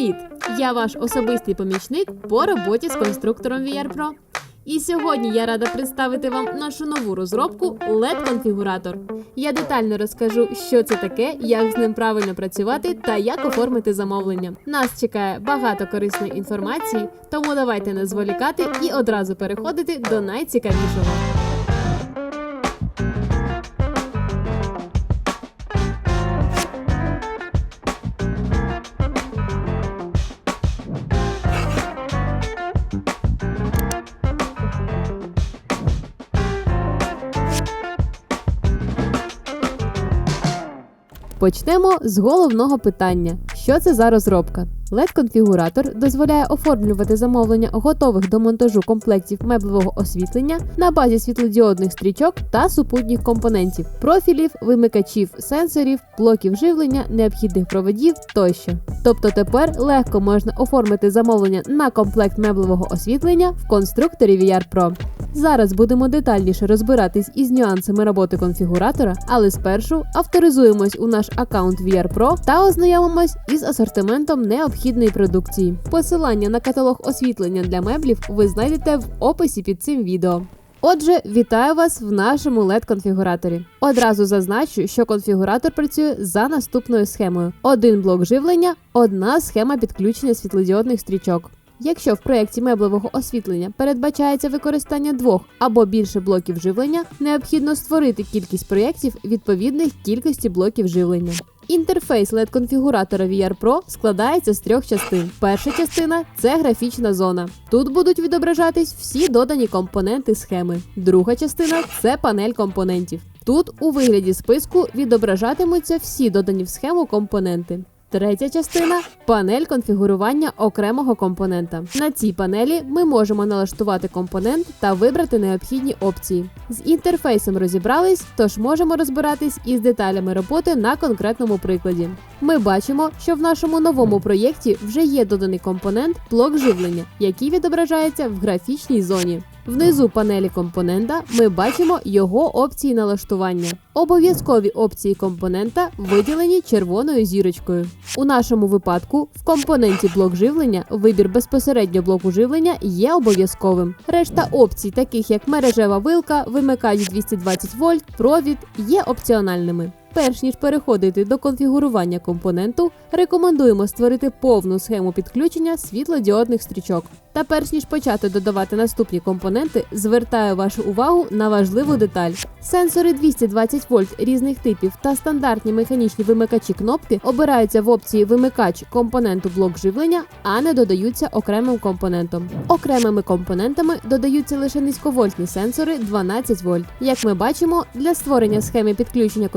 Привіт! Я ваш особистий помічник по роботі з конструктором VR. І сьогодні я рада представити вам нашу нову розробку LED-конфігуратор. Я детально розкажу, що це таке, як з ним правильно працювати та як оформити замовлення. Нас чекає багато корисної інформації, тому давайте не зволікати і одразу переходити до найцікавішого. Почнемо з головного питання: що це за розробка? LED-конфігуратор дозволяє оформлювати замовлення готових до монтажу комплектів меблевого освітлення на базі світлодіодних стрічок та супутніх компонентів, профілів, вимикачів, сенсорів, блоків живлення, необхідних проводів тощо. Тобто тепер легко можна оформити замовлення на комплект меблевого освітлення в конструкторі VR Pro. Зараз будемо детальніше розбиратись із нюансами роботи конфігуратора, але спершу авторизуємось у наш аккаунт VR Pro та ознайомимось із асортиментом необхідної продукції. Посилання на каталог освітлення для меблів ви знайдете в описі під цим відео. Отже, вітаю вас в нашому LED-конфігураторі. Одразу зазначу, що конфігуратор працює за наступною схемою: один блок живлення, одна схема підключення світлодіодних стрічок. Якщо в проєкті меблевого освітлення передбачається використання двох або більше блоків живлення, необхідно створити кількість проєктів відповідних кількості блоків живлення. Інтерфейс LED-конфігуратора VR Pro складається з трьох частин. Перша частина це графічна зона. Тут будуть відображатись всі додані компоненти схеми. Друга частина це панель компонентів. Тут у вигляді списку відображатимуться всі додані в схему компоненти. Третя частина панель конфігурування окремого компонента. На цій панелі ми можемо налаштувати компонент та вибрати необхідні опції. З інтерфейсом розібрались, тож можемо розбиратись із деталями роботи на конкретному прикладі. Ми бачимо, що в нашому новому проєкті вже є доданий компонент блок живлення, який відображається в графічній зоні. Внизу панелі компонента ми бачимо його опції налаштування. Обов'язкові опції компонента виділені червоною зірочкою. У нашому випадку в компоненті блок живлення вибір безпосередньо блоку живлення є обов'язковим. Решта опцій, таких як мережева вилка, вимикач 220 вольт, провід, є опціональними. Перш ніж переходити до конфігурування компоненту, рекомендуємо створити повну схему підключення світлодіодних стрічок. Та перш ніж почати додавати наступні компоненти, звертаю вашу увагу на важливу деталь. Сенсори 220 вольт різних типів та стандартні механічні вимикачі кнопки обираються в опції вимикач компоненту блок живлення, а не додаються окремим компонентом. Окремими компонентами додаються лише низьковольтні сенсори 12 вольт. Як ми бачимо, для створення схеми підключення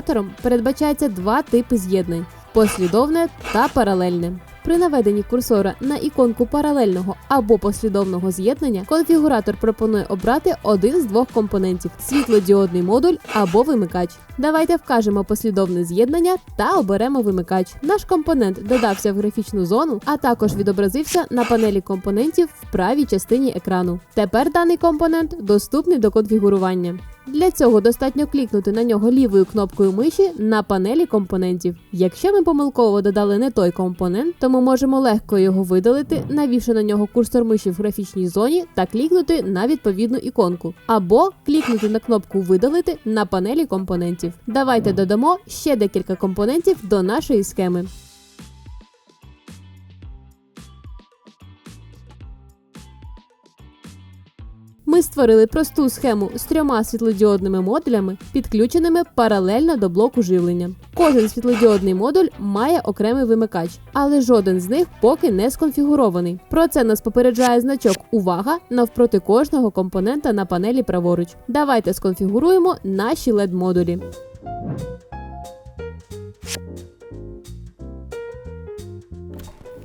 конфігуратором передбачається два типи з'єднань послідовне та паралельне. При наведенні курсора на іконку паралельного або послідовного з'єднання конфігуратор пропонує обрати один з двох компонентів світлодіодний модуль або вимикач. Давайте вкажемо послідовне з'єднання та оберемо вимикач. Наш компонент додався в графічну зону, а також відобразився на панелі компонентів в правій частині екрану. Тепер даний компонент доступний до конфігурування. Для цього достатньо клікнути на нього лівою кнопкою миші на панелі компонентів. Якщо ми помилково додали не той компонент, то ми можемо легко його видалити, навівши на нього курсор миші в графічній зоні та клікнути на відповідну іконку, або клікнути на кнопку Видалити на панелі компонентів. Давайте додамо ще декілька компонентів до нашої схеми. Створили просту схему з трьома світлодіодними модулями, підключеними паралельно до блоку живлення. Кожен світлодіодний модуль має окремий вимикач, але жоден з них поки не сконфігурований. Про це нас попереджає значок Увага навпроти кожного компонента на панелі праворуч. Давайте сконфігуруємо наші LED модулі.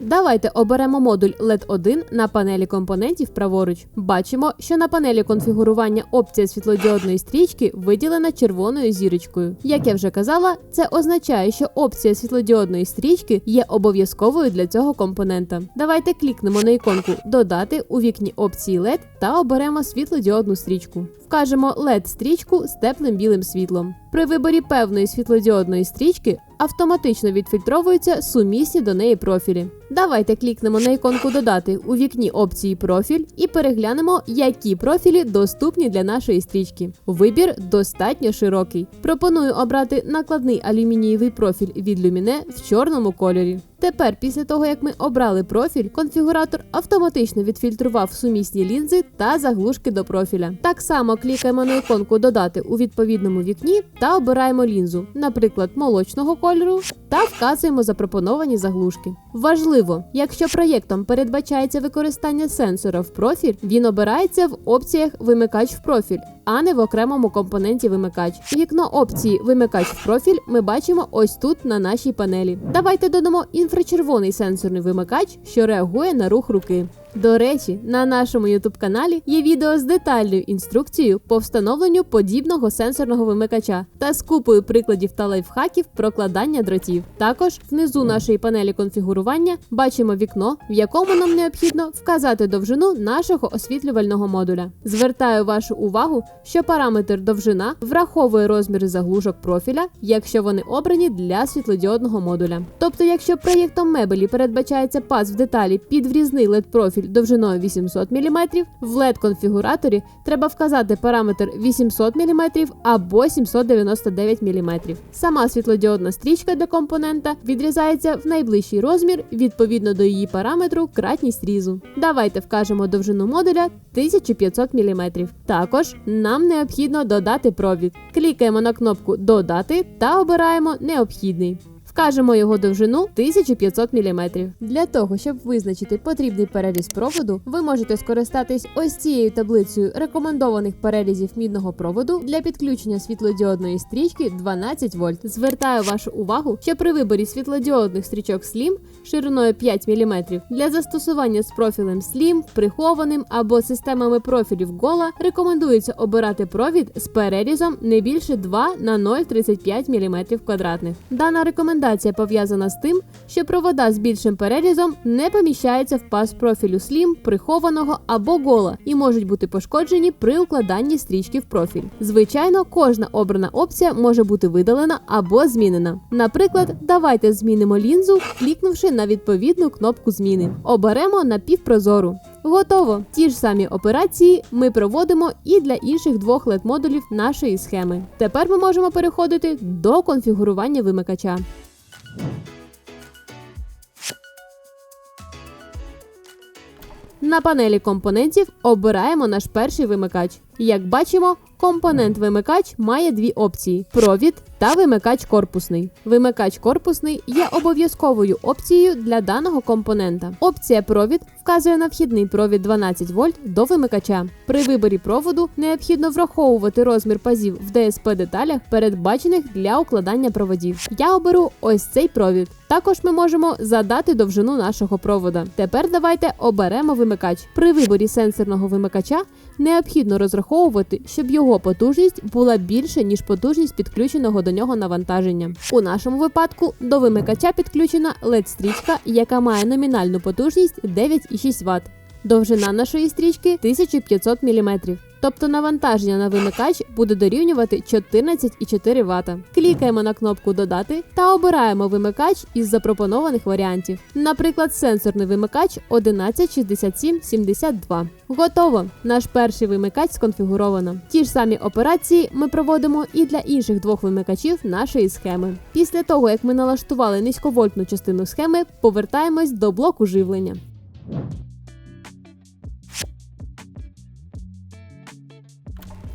Давайте оберемо модуль LED 1 на панелі компонентів праворуч. Бачимо, що на панелі конфігурування опція світлодіодної стрічки виділена червоною зірочкою. Як я вже казала, це означає, що опція світлодіодної стрічки є обов'язковою для цього компонента. Давайте клікнемо на іконку Додати у вікні опції LED та оберемо світлодіодну стрічку. Вкажемо LED стрічку з теплим білим світлом. При виборі певної світлодіодної стрічки автоматично відфільтровуються сумісні до неї профілі. Давайте клікнемо на іконку Додати у вікні опції Профіль і переглянемо, які профілі доступні для нашої стрічки. Вибір достатньо широкий. Пропоную обрати накладний алюмінієвий профіль від Lumine в чорному кольорі. Тепер, після того як ми обрали профіль, конфігуратор автоматично відфільтрував сумісні лінзи та заглушки до профіля. Так само клікаємо на іконку Додати у відповідному вікні та обираємо лінзу, наприклад, молочного кольору, та вказуємо запропоновані заглушки. Важливо, якщо проєктом передбачається використання сенсора в профіль, він обирається в опціях Вимикач в профіль, а не в окремому компоненті вимикач. Вікно опції Вимикач в профіль ми бачимо ось тут на нашій панелі. Давайте додамо інфрачервоний сенсорний вимикач, що реагує на рух руки. До речі, на нашому youtube каналі є відео з детальною інструкцією по встановленню подібного сенсорного вимикача та з купою прикладів та лайфхаків прокладання дротів. Також внизу нашої панелі конфігурування бачимо вікно, в якому нам необхідно вказати довжину нашого освітлювального модуля. Звертаю вашу увагу, що параметр довжина враховує розміри заглушок профіля, якщо вони обрані для світлодіодного модуля. Тобто, якщо проєктом мебелі передбачається паз в деталі під врізний LED профіль довжиною 800 мм, в LED конфігураторі треба вказати параметр 800 мм або 799 мм. Сама світлодіодна стрічка для компонента відрізається в найближчий розмір відповідно до її параметру кратність різу. Давайте вкажемо довжину модуля 1500 мм. Також нам необхідно додати провід. Клікаємо на кнопку Додати та обираємо необхідний. Вкажемо його довжину 1500 мм. Для того, щоб визначити потрібний переріз проводу, ви можете скористатись ось цією таблицею рекомендованих перерізів мідного проводу для підключення світлодіодної стрічки 12 вольт. Звертаю вашу увагу, що при виборі світлодіодних стрічок SLIM шириною 5 мм для застосування з профілем SLIM, прихованим або системами профілів GOLA рекомендується обирати провід з перерізом не більше 2 на 0,35 мм квадратних. Дана рекомендація пов'язана з тим, що провода з більшим перерізом не поміщаються в паз профілю SLIM, прихованого або GOLA і можуть бути пошкоджені при укладанні стрічки в профіль. Звичайно, кожна обрана опція може бути видалена або змінена. Наприклад, давайте змінимо лінзу, клікнувши на відповідну кнопку зміни. Оберемо напівпрозору. Готово! Ті ж самі операції ми проводимо і для інших двох led модулів нашої схеми. Тепер ми можемо переходити до конфігурування вимикача. На панелі компонентів обираємо наш перший вимикач. Як бачимо, компонент вимикач має дві опції: провід та вимикач корпусний. Вимикач корпусний є обов'язковою опцією для даного компонента. Опція провід вказує на вхідний провід 12 вольт до вимикача. При виборі проводу необхідно враховувати розмір пазів в DSP деталях, передбачених для укладання проводів. Я оберу ось цей провід. Також ми можемо задати довжину нашого провода. Тепер давайте оберемо вимикач. При виборі сенсорного вимикача необхідно розраховувати, щоб його потужність була більше, ніж потужність підключеного до нього навантаження. У нашому випадку до вимикача підключена LED-стрічка, яка має номінальну потужність 9,6 Вт. Довжина нашої стрічки 1500 мм. Тобто навантаження на вимикач буде дорівнювати 14,4 Вт. Клікаємо на кнопку Додати та обираємо вимикач із запропонованих варіантів. Наприклад, сенсорний вимикач 116772. Готово! Наш перший вимикач сконфігуровано. Ті ж самі операції ми проводимо і для інших двох вимикачів нашої схеми. Після того, як ми налаштували низьковольтну частину схеми, повертаємось до блоку живлення.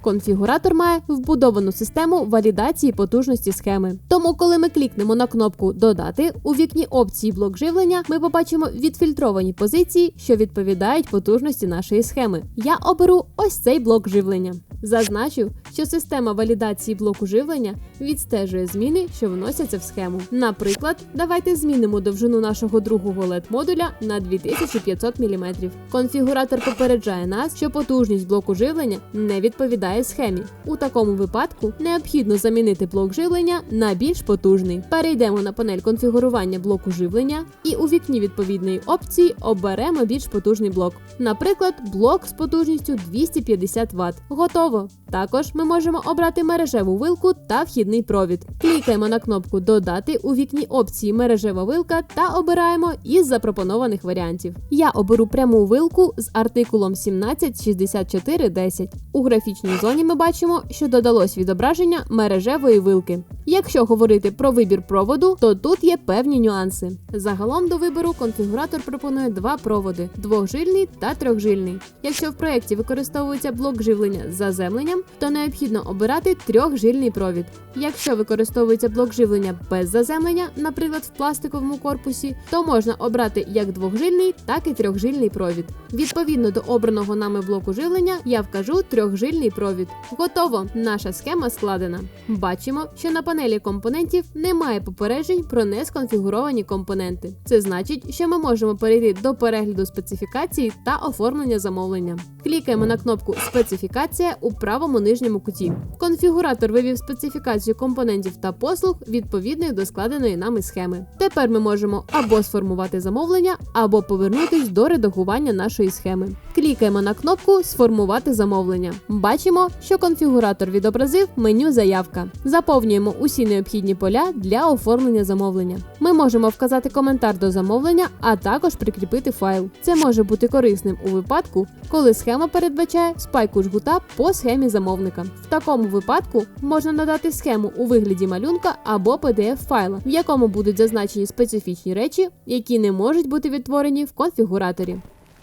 Конфігуратор має вбудовану систему валідації потужності схеми. Тому, коли ми клікнемо на кнопку Додати у вікні опції блок живлення, ми побачимо відфільтровані позиції, що відповідають потужності нашої схеми. Я оберу ось цей блок живлення. Зазначу, що система валідації блоку живлення відстежує зміни, що вносяться в схему. Наприклад, давайте змінимо довжину нашого другого led модуля на 2500 мм. Конфігуратор попереджає нас, що потужність блоку живлення не відповідає схемі. У такому випадку необхідно замінити блок живлення на більш потужний. Перейдемо на панель конфігурування блоку живлення і у вікні відповідної опції оберемо більш потужний блок. Наприклад, блок з потужністю 250 Вт. Готово! Також ми можемо обрати мережеву вилку та вхідний провід. Клікаємо на кнопку Додати у вікні опції мережева вилка та обираємо із запропонованих варіантів. Я оберу пряму вилку з артикулом 176410. У графічній зоні ми бачимо, що додалось відображення мережевої вилки. Якщо говорити про вибір проводу, то тут є певні нюанси. Загалом до вибору конфігуратор пропонує два проводи: двохжильний та трьохжильний. Якщо в проєкті використовується блок живлення з заземленням, то необхідно обирати трьохжильний провід. Якщо використовується блок живлення без заземлення, наприклад, в пластиковому корпусі, то можна обрати як двохжильний, так і трьохжильний провід. Відповідно до обраного нами блоку живлення, я вкажу трьохжильний провід. Готово! Наша схема складена. Бачимо, що на панелі компонентів немає попереджень про несконфігуровані компоненти. Це значить, що ми можемо перейти до перегляду специфікації та оформлення замовлення. Клікаємо на кнопку Специфікація у правому нижньому куті. Конфігуратор вивів специфікацію компонентів та послуг відповідної до складеної нами схеми. Тепер ми можемо або сформувати замовлення, або повернутись до редагування нашої схеми. Клікаємо на кнопку Сформувати замовлення. Бачимо, що конфігуратор відобразив меню Заявка. Заповнюємо усі необхідні поля для оформлення замовлення. Ми можемо вказати коментар до замовлення, а також прикріпити файл. Це може бути корисним у випадку, коли схема передбачає спайку жгута по схемі замовника. В такому випадку можна надати схему у вигляді малюнка або pdf файла, в якому будуть зазначені специфічні речі, які не можуть бути відтворені в конфігураторі.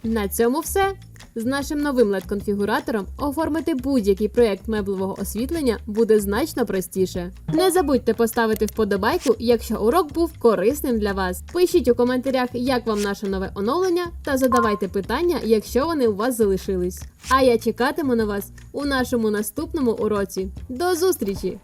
На цьому все. З нашим новим LED-конфігуратором оформити будь-який проєкт меблевого освітлення буде значно простіше. Не забудьте поставити вподобайку, якщо урок був корисним для вас. Пишіть у коментарях, як вам наше нове оновлення, та задавайте питання, якщо вони у вас залишились. А я чекатиму на вас у нашому наступному уроці. До зустрічі!